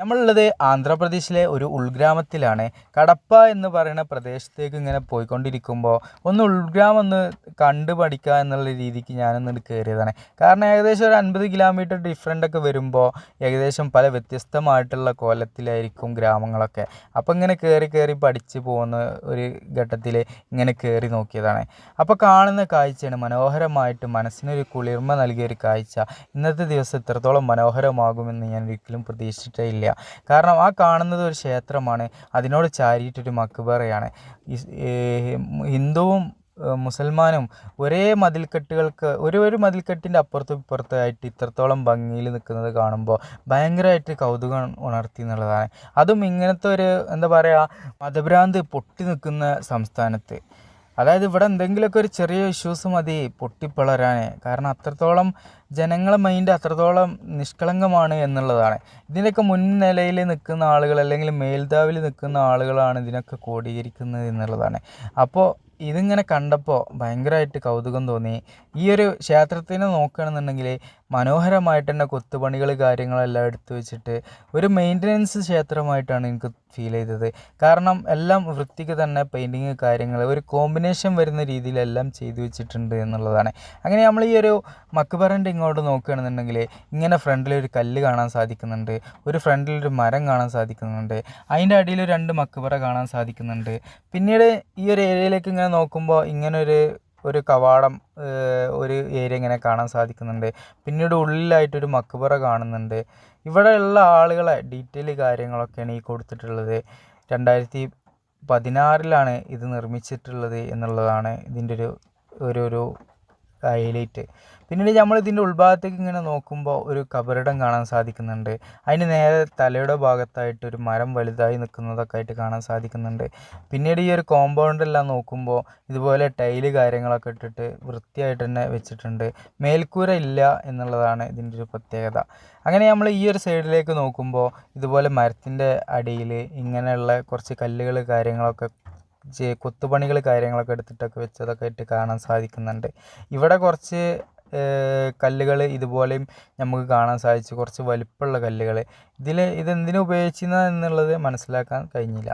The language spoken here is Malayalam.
നമ്മളുള്ളത് ആന്ധ്രാപ്രദേശിലെ ഒരു ഉൾഗ്രാമത്തിലാണ്. കടപ്പ എന്ന് പറയുന്ന പ്രദേശത്തേക്ക് ഇങ്ങനെ പോയിക്കൊണ്ടിരിക്കുമ്പോൾ ഒന്ന് ഉൾഗ്രാമം ഒന്ന് കണ്ടു പഠിക്കുക എന്നുള്ള രീതിക്ക് ഞാനൊന്ന് കയറിയതാണ് കാരണം ഏകദേശം ഒരു അൻപത് കിലോമീറ്റർ ഡിഫറന്റ് ഒക്കെ വരുമ്പോൾ ഏകദേശം പല വ്യത്യസ്തമായിട്ടുള്ള കോലത്തിലായിരിക്കും ഗ്രാമങ്ങളൊക്കെ. അപ്പോൾ ഇങ്ങനെ കയറി കയറി പഠിച്ച് പോകുന്ന ഒരു ഘട്ടത്തിൽ ഇങ്ങനെ കയറി നോക്കിയതാണ്. അപ്പോൾ കാണുന്ന കാഴ്ചയാണ് മനോഹരമായിട്ട് മനസ്സിനൊരു കുളിർമ നൽകിയ ഒരു കാഴ്ച. ഇന്നത്തെ ദിവസം ഇത്രത്തോളം മനോഹരമാകുമെന്ന് ഞാൻ ഒരിക്കലും പ്രതീക്ഷിച്ചിട്ടേ ഇല്ല. കാരണം ആ കാണുന്നത് ഒരു ക്ഷേത്രമാണ്. അതിനോട് ചാരിയിട്ടൊരു മക്ബറയാണ്. ഹിന്ദുവും മുസൽമാനും ഒരേ മതിൽക്കെട്ടുകൾക്ക് ഒരു ഒരു മതിൽക്കെട്ടിന്റെ അപ്പുറത്തും ഇപ്പുറത്തായിട്ട് ഇത്രത്തോളം ഭംഗിയിൽ നിൽക്കുന്നത് കാണുമ്പോൾ ഭയങ്കരമായിട്ട് കൗതുകം ഉണർത്തി എന്നുള്ളതാണ്. അതും ഇങ്ങനത്തെ ഒരു എന്താ പറയുക മതഭ്രാന്ത് പൊട്ടി നിൽക്കുന്ന സംസ്ഥാനത്ത്. അതായത് ഇവിടെ എന്തെങ്കിലുമൊക്കെ ഒരു ചെറിയ ഇഷ്യൂസ് മതി പൊട്ടിപ്പിളരാൻ കാരണം അത്രത്തോളം ജനങ്ങളെ മൈൻഡ് അത്രത്തോളം നിഷ്കളങ്കമാണ് എന്നുള്ളതാണ്. ഇതിനൊക്കെ മുൻനിലയിൽ നിൽക്കുന്ന ആളുകൾ അല്ലെങ്കിൽ മേൽതാവിൽ നിൽക്കുന്ന ആളുകളാണ് ഇതിനൊക്കെ കോടീകരിക്കുന്നത് എന്നുള്ളതാണ്. അപ്പോൾ ഇതിങ്ങനെ കണ്ടപ്പോൾ ഭയങ്കരമായിട്ട് കൗതുകം തോന്നി. ഈ ഒരു ക്ഷേത്രത്തിനെ നോക്കുകയാണെന്നുണ്ടെങ്കിൽ മനോഹരമായിട്ട് തന്നെ കൊത്തുപണികൾ കാര്യങ്ങളെല്ലാം എടുത്തു വെച്ചിട്ട് ഒരു മെയിന്റനൻസ് ക്ഷേത്രമായിട്ടാണ് എനിക്ക് ഫീൽ ചെയ്തത്. കാരണം എല്ലാം വൃത്തിക്ക് തന്നെ പെയിന്റിങ് കാര്യങ്ങൾ ഒരു കോമ്പിനേഷൻ വരുന്ന രീതിയിലെല്ലാം ചെയ്തു വെച്ചിട്ടുണ്ട് എന്നുള്ളതാണ്. അങ്ങനെ നമ്മൾ ഈ ഒരു മക്ബറിന്റെ ഇങ്ങോട്ട് നോക്കുകയാണെന്നുണ്ടെങ്കിൽ ഇങ്ങനെ ഫ്രണ്ടിൽ ഒരു കല്ല് കാണാൻ സാധിക്കുന്നുണ്ട് ഒരു ഫ്രണ്ടിൽ ഒരു മരം കാണാൻ സാധിക്കുന്നുണ്ട് അതിന്റെ അടിയിൽ രണ്ട് മക്ബറ കാണാൻ സാധിക്കുന്നുണ്ട്. പിന്നീട് ഈ ഒരു ഏരിയയിലേക്ക് ഇങ്ങനെ നോക്കുമ്പോൾ ഇങ്ങനെ ഒരു കവാടം ഒരു ഏരിയ ഇങ്ങനെ കാണാൻ സാധിക്കുന്നുണ്ട്. പിന്നീട് ഉള്ളിലായിട്ടൊരു മക്ബറ കാണുന്നുണ്ട്. ഇവിടെയുള്ള ആളുകളെ ഡീറ്റെയിൽ കാര്യങ്ങളൊക്കെയാണ് ഈ കൊടുത്തിട്ടുള്ളത്. രണ്ടായിരത്തി പതിനാറിലാണ് ഇത് നിർമ്മിച്ചിട്ടുള്ളത് എന്നുള്ളതാണ് ഇതിന്റെ ഒരു ഒരു ഒരു ഹൈലൈറ്റ് പിന്നീട് നമ്മൾ ഇതിന്റെ ഉൾഭാഗത്തേക്ക് ഇങ്ങനെ നോക്കുമ്പോൾ ഒരു കബറിടം കാണാൻ സാധിക്കുന്നുണ്ട്. അതിന് നേരെ തലയുടെ ഭാഗത്തായിട്ട് ഒരു മരം വലുതായി നിൽക്കുന്നതൊക്കെ ആയിട്ട് കാണാൻ സാധിക്കുന്നുണ്ട്. പിന്നീട് ഈ ഒരു കോമ്പൗണ്ടെല്ലാം നോക്കുമ്പോൾ ഇതുപോലെ ടൈൽ കാര്യങ്ങളൊക്കെ ഇട്ടിട്ട് വൃത്തിയായിട്ട് തന്നെ വെച്ചിട്ടുണ്ട്. മേൽക്കൂര ഇല്ല എന്നുള്ളതാണ് ഇതിന്റെ ഒരു പ്രത്യേകത. അങ്ങനെ നമ്മൾ ഈ ഒരു സൈഡിലേക്ക് നോക്കുമ്പോൾ ഇതുപോലെ മരത്തിന്റെ അടിയിൽ ഇങ്ങനെയുള്ള കുറച്ച് കല്ലുകൾ കാര്യങ്ങളൊക്കെ കൊത്തുപണികൾ കാര്യങ്ങളൊക്കെ എടുത്തിട്ടൊക്കെ വെച്ചതൊക്കെ ആയിട്ട് കാണാൻ സാധിക്കുന്നുണ്ട്. ഇവിടെ കുറച്ച് കല്ലുകൾ ഇതുപോലെയും നമുക്ക് കാണാൻ സാധിച്ചു. കുറച്ച് വലിപ്പമുള്ള കല്ലുകൾ ഇതിൽ ഇതെന്തിനു ഉപയോഗിച്ചിരുന്നത് എന്നുള്ളത് മനസ്സിലാക്കാൻ കഴിഞ്ഞില്ല.